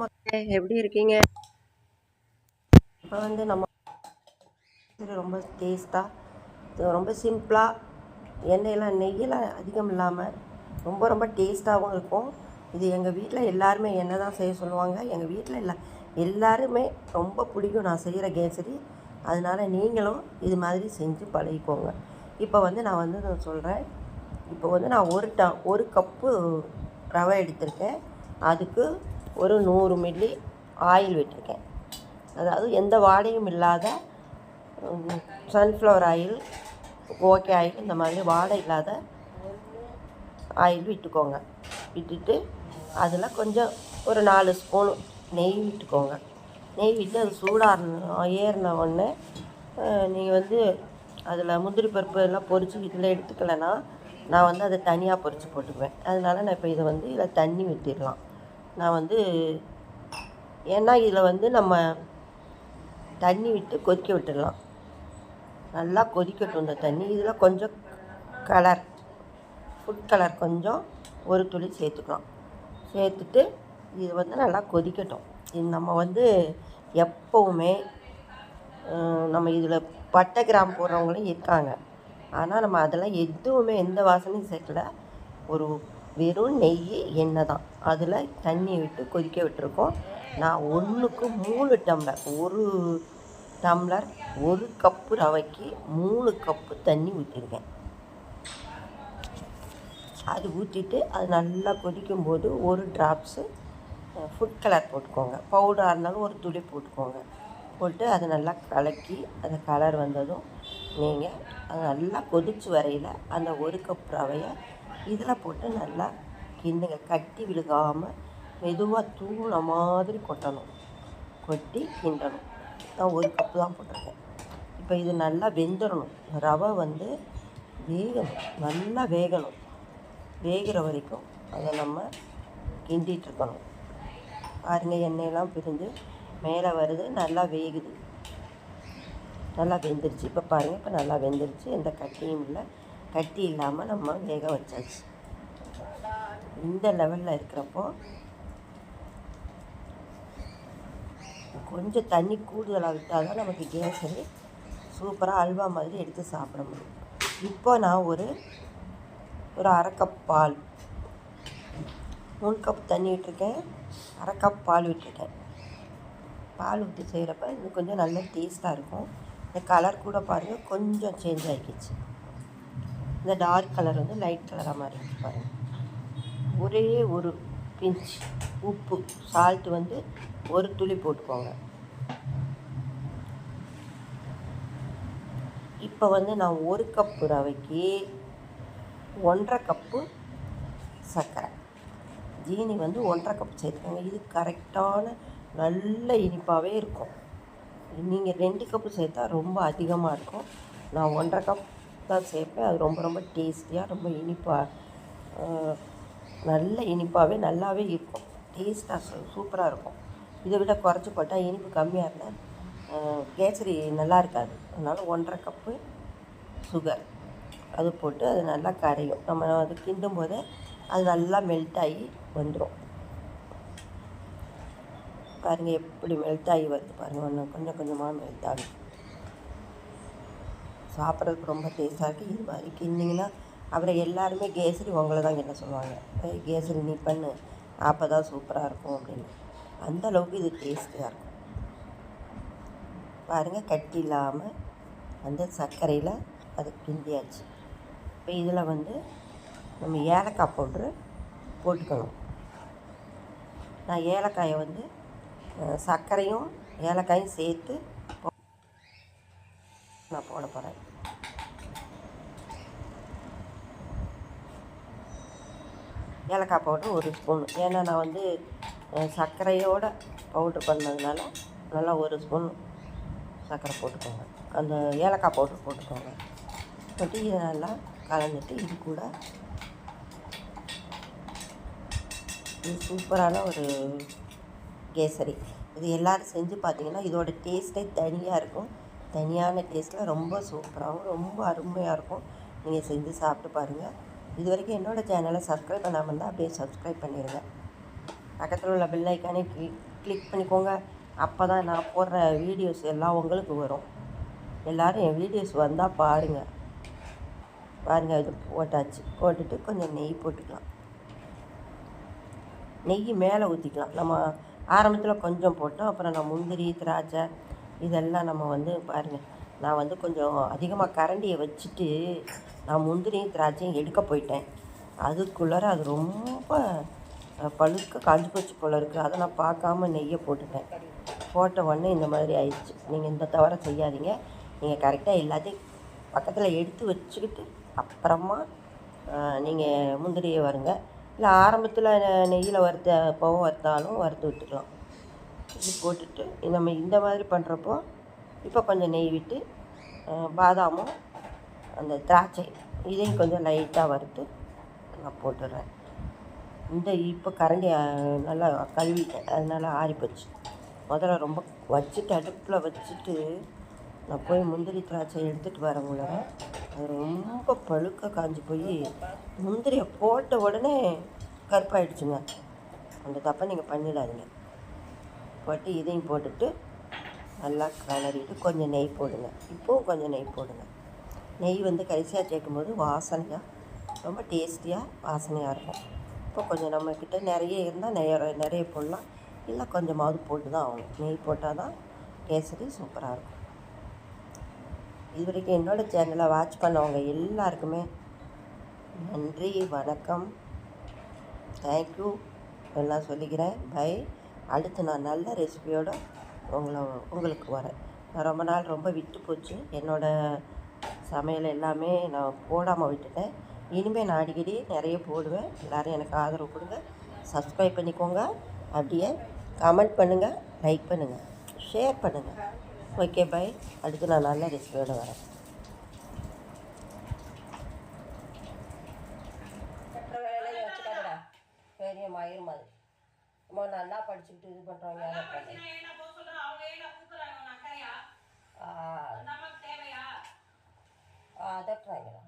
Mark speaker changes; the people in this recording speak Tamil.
Speaker 1: மக்களே எப்படி இருக்கீங்க? இப்போ வந்து நம்ம ரொம்ப டேஸ்ட்டாக ரொம்ப சிம்பிளாக எண்ணெயெல்லாம் நெய்யெல்லாம் அதிகம் இல்லாமல் ரொம்ப ரொம்ப டேஸ்ட்டாகவும் இருக்கும். இது எங்கள் வீட்டில் எல்லாருமே என்ன தான் செய்ய சொல்லுவாங்க எங்கள் வீட்டில் இல்லை எல்லாருமே ரொம்ப பிடிக்கும் நான் செய்கிற கேசரி. அதனால் நீங்களும் இது மாதிரி செஞ்சு பழகிக்கோங்க. இப்போ வந்து நான் வந்து நான் சொல்கிறேன் இப்போ வந்து நான் ஒரு ட ஒரு கப்பு ரவை எடுத்திருக்கேன். அதுக்கு ஒரு நூறு மில்லி ஆயில் விட்டிருக்கேன். அதாவது எந்த வாடையும் இல்லாத சன்ஃப்ளவர் ஆயில் ஓகே ஆயில் இந்த மாதிரி வாடை இல்லாத ஆயில் விட்டுக்கோங்க. விட்டுட்டு அதில் கொஞ்சம் ஒரு நாலு ஸ்பூன் நெய் விட்டுக்கோங்க. நெய் விட்டு அது சூடாக ஏறின உடனே நீங்கள் வந்து அதில் முந்திரி பருப்பு எல்லாம் பொறிச்சு இதில் எடுத்துக்கலைன்னா நான் வந்து அதை தனியாக பொரித்து போட்டுக்குவேன். அதனால நான் இப்போ இதை வந்து இதில் தண்ணி விட்டுடலாம் நான் வந்து ஏன்னா இதில் வந்து நம்ம தண்ணி விட்டு கொதிக்க விட்டுடலாம். நல்லா கொதிக்கட்டும் இந்த தண்ணி. இதில் கொஞ்சம் கலர் ஃபுட் கலர் கொஞ்சம் ஒரு துளி சேர்த்துக்கலாம். சேர்த்துட்டு இது வந்து நல்லா கொதிக்கட்டும். இது நம்ம வந்து எப்போவுமே நம்ம இதில் பட்டை கிராம் போடுறவங்களும் இருக்காங்க. ஆனால் நம்ம அதெல்லாம் எதுவுமே எந்த வாசனையும் சேர்க்கல. ஒரு வெறும் நெய் எண்ணெய் தான். அதில் தண்ணியை விட்டு கொதிக்க விட்டுருக்கோம். நான் ஒன்றுக்கு மூணு டம்ளர் ஒரு டம்ளர் ஒரு கப்பு ரவைக்கு மூணு கப்பு தண்ணி ஊற்றிருக்கேன் அது ஊற்றிட்டு அது நல்லா கொதிக்கும்போது ஒரு ட்ராப்ஸு ஃபுட் கலர் போட்டுக்கோங்க. பவுடராக இருந்தாலும் ஒரு துளி போட்டுக்கோங்க. போட்டு அதை நல்லா கலக்கி அந்த கலர் வந்ததும் நீங்கள் அது நல்லா கொதிச்சு வரையில் அந்த ஒரு கப் ரவையை இதில் போட்டு நல்லா கிண்டுங்க. கட்டி விழுகாமல் மெதுவாக தூள மாதிரி கொட்டணும். கொட்டி கிண்டணும். நான் ஒரு கப்பு தான் போட்டிருக்கேன். இப்போ இது நல்லா வெந்துடணும் ரவை வந்து வேகணும். நல்லா வேகணும். வேகிற வரைக்கும் அதை நம்ம கிண்டிகிட்ருக்கணும் பாருங்கள் எண்ணெயெல்லாம் பிரிஞ்சு மேலே வருது. நல்லா வேகுது. நல்லா வெந்துருச்சு. இப்போ பாருங்கள் இப்போ நல்லா வெந்துருச்சு. எந்த கட்டியும் இல்லை. கட்டி இல்லாமல் நம்ம வேக வச்சாச்சு. இந்த லெவலில் இருக்கிறப்போ கொஞ்சம் தண்ணி கூடுதலாக விட்டால் தான் நமக்கு கேசரி சூப்பராக அல்வா மாதிரி எடுத்து சாப்பிட முடியும். இப்போ நான் ஒரு ஒரு அரை கப் பால் மூணு கப் தண்ணி விட்டுருக்கேன். அரை கப் பால் விட்டுருக்கேன். பால் ஊற்றி செய்கிறப்ப இது கொஞ்சம் நல்ல டேஸ்ட்டாக இருக்கும். இந்த கலர் கூட பாருங்கள் கொஞ்சம் சேஞ்ச் ஆகிக்கிச்சு இந்த டார்க் கலர் வந்து லைட் கலராக மாதிரி இருக்கு பாருங்கள் ஒரே ஒரு பிஞ்ச் உப்பு சால்ட்டு வந்து ஒரு துளி போட்டுக்கோங்க. இப்போ வந்து நான் ஒரு கப்பு ரவைக்கு ஒன்றரை கப்பு சர்க்கரை. ஜீனி வந்து ஒன்றரை கப் சேர்த்துக்கோங்க. இது கரெக்டான நல்ல இனிப்பாகவே இருக்கும். நீங்கள் ரெண்டு கப்பு சேர்த்தா ரொம்ப அதிகமாக இருக்கும். நான் ஒன்றரை கப் தான் சேர்ப்பேன். அது ரொம்ப ரொம்ப டேஸ்டியாக ரொம்ப இனிப்பாக நல்ல இனிப்பாகவே நல்லாவே இருக்கும். டேஸ்ட்டாக சூப்பராக இருக்கும். இதை விட குறைச்சி போட்டால் இனிப்பு கம்மியாக இருந்தால் கேசரி நல்லா இருக்காது. அதனால் ஒன்றரை கப்பு சுகர் அது போட்டு அது நல்லா கரையும். நம்ம அது கிண்டும் போதே அது நல்லா மெல்ட் ஆகி வந்துடும் பாருங்கள் எப்படி மெல்ட் ஆகி வருது பாருங்கள் ஒன்று கொஞ்சம் கொஞ்சமாக மெல்ட் ஆகும் சாப்பிட்றதுக்கு ரொம்ப டேஸ்ட்டாக இருக்குது இது மாதிரி கிண்டிங்கன்னா அப்புறம் எல்லாருமே கேசரி உங்களை தான் என்ன சொல்லுவாங்க. கேசரி நீ பண்ணு. அப்போ தான் சூப்பராக இருக்கும் அப்படின்னு. அந்த அளவுக்கு இது டேஸ்ட்டாக இருக்கும். பாருங்கள் கட்டி இல்லாமல் அந்த சர்க்கரையில் அது கிண்டியாச்சு. இப்போ இதில் வந்து நம்ம ஏலக்காய் பவுட்ரு போட்டுக்கணும். நான் ஏலக்காயை வந்து சர்க்கரையும் ஏலக்காயும் சேர்த்து நான் போட போகிறேன் ஏலக்காய் பவுட்ரு ஒரு ஸ்பூன் ஏன்னா நான் வந்து சர்க்கரையோடு பவுட்ரு பண்ணதுனால நல்லா ஒரு ஸ்பூன் சர்க்கரை போட்டுக்கோங்க. அந்த ஏலக்காய் பவுட்ரு போட்டுக்கோங்க. போட்டு இதை நல்லா கலந்துட்டு இது கூட இது சூப்பரான ஒரு கேசரி. இது எல்லோரும் செஞ்சு பார்த்தீங்கன்னா இதோட டேஸ்ட்டே தனியாக இருக்கும். தனியான டேஸ்ட்டில் ரொம்ப சூப்பராகவும் ரொம்ப அருமையாக இருக்கும். நீங்கள் செஞ்சு சாப்பிட்டு பாருங்கள் இது வரைக்கும் என்னோடய சேனலை சப்ஸ்கிரைப் பண்ணாமல் இருந்தால் அப்படியே சப்ஸ்கிரைப் பண்ணிடுங்க பக்கத்தில் உள்ள பெல் ஐக்கானே கிளிக் கிளிக் பண்ணிக்கோங்க. அப்போ தான் நான் போடுற வீடியோஸ் எல்லாம் உங்களுக்கு வரும். எல்லோரும் என் வீடியோஸ் வந்தால் பாருங்கள் பாருங்கள் இது போட்டாச்சு. போட்டுட்டு கொஞ்சம் நெய் போட்டுக்கலாம். நெய் மேலே ஊற்றிக்கலாம் நம்ம ஆரம்பத்தில் கொஞ்சம் போட்டோம். அப்புறம் நான் முந்திரி திராட்சை இதெல்லாம் நம்ம வந்து பாருங்கள் நான் வந்து கொஞ்சம் அதிகமாக கரண்டியை வச்சுட்டு நான் முந்திரியும் திராட்சையும் எடுக்க போயிட்டேன். அதுக்குள்ளார அது ரொம்ப பழுக்க காஞ்சி போச்சு போல் இருக்குது அதை நான் பார்க்காம நெய்யை போட்டுட்டேன். போட்ட உடனே இந்த மாதிரி ஆயிடுச்சு. நீங்கள் இந்த தவிர செய்யாதீங்க. நீங்கள் கரெக்டாக எல்லாத்தையும் பக்கத்தில் எடுத்து வச்சுக்கிட்டு அப்புறமா நீங்கள் முந்திரியை வருங்க. இல்லை ஆரம்பத்தில் நெய்யில் வறுத்த போக வறுத்தாலும் வறுத்து விட்டுக்கலாம். இது போட்டுட்டு நம்ம இந்த மாதிரி பண்ணுறப்போ இப்போ கொஞ்சம் நெய் விட்டு பாதாமும் அந்த திராட்சை இதையும் கொஞ்சம் லைட்டாக வறுத்து நான் போட்டுடுறேன் இந்த இப்போ கரண்டி நல்லா கழுவிட்டேன். அதனால் ஆறிப்போச்சு முதல்ல ரொம்ப வச்சுட்டு அடுப்பில் வச்சுட்டு நான் போய் முந்திரி திராட்சை எடுத்துகிட்டு வரவங்கள அது ரொம்ப பழுக்க காஞ்சி போய் முந்திரியை போட்ட உடனே கருப்பாயிடுச்சுங்க. அந்த தப்பை நீங்கள் பண்ணிடாதீங்க. போட்டு இதையும் போட்டுட்டு நல்லா கிளறிட்டு கொஞ்சம் நெய் போடுங்க. இப்போவும் கொஞ்சம் நெய் போடுங்க. நெய் வந்து கடைசியாக சேர்க்கும்போது வாசனையாக ரொம்ப டேஸ்டியாக வாசனையாக இருக்கும். இப்போ கொஞ்சம் நம்மக்கிட்ட நிறைய இருந்தால் நிறைய நிறைய போடலாம். இல்லை கொஞ்சமாவது போட்டு தான் ஆகணும். நெய் போட்டால் தான் கேசரி சூப்பராக இருக்கும். இது வரைக்கும் என்னோடய சேனலை வாட்ச் பண்ணவங்க எல்லாருக்குமே நன்றி வணக்கம். தேங்க்யூ எல்லாம் சொல்லிக்கிறேன். பை அடுத்து நான் நல்ல ரெசிபியோடு உங்களை உங்களுக்கு வரேன். நான் ரொம்ப நாள் ரொம்ப விட்டு போச்சு. என்னோடய சமையல் எல்லாமே நான் போடாமல் விட்டுட்டேன். இனிமேல் நான் அடிக்கடி நிறைய போடுவேன். எல்லோரும் எனக்கு ஆதரவு கொடுங்க. சப்ஸ்கிரைப் பண்ணிக்கோங்க. அப்படியே கமெண்ட் பண்ணுங்கள் லைக் பண்ணுங்கள் ஷேர் பண்ணுங்கள் ஓகே பை அடுத்து நான் நல்ல ரெசிபியோடு வரேன். பெரிய மயிர் மாதிரி. அம்மா நல்லா படிச்சுக்கிட்டு இது பண்ணுறவங்க யாரை பண்ணு ஆ. அதட்டுறாங்களா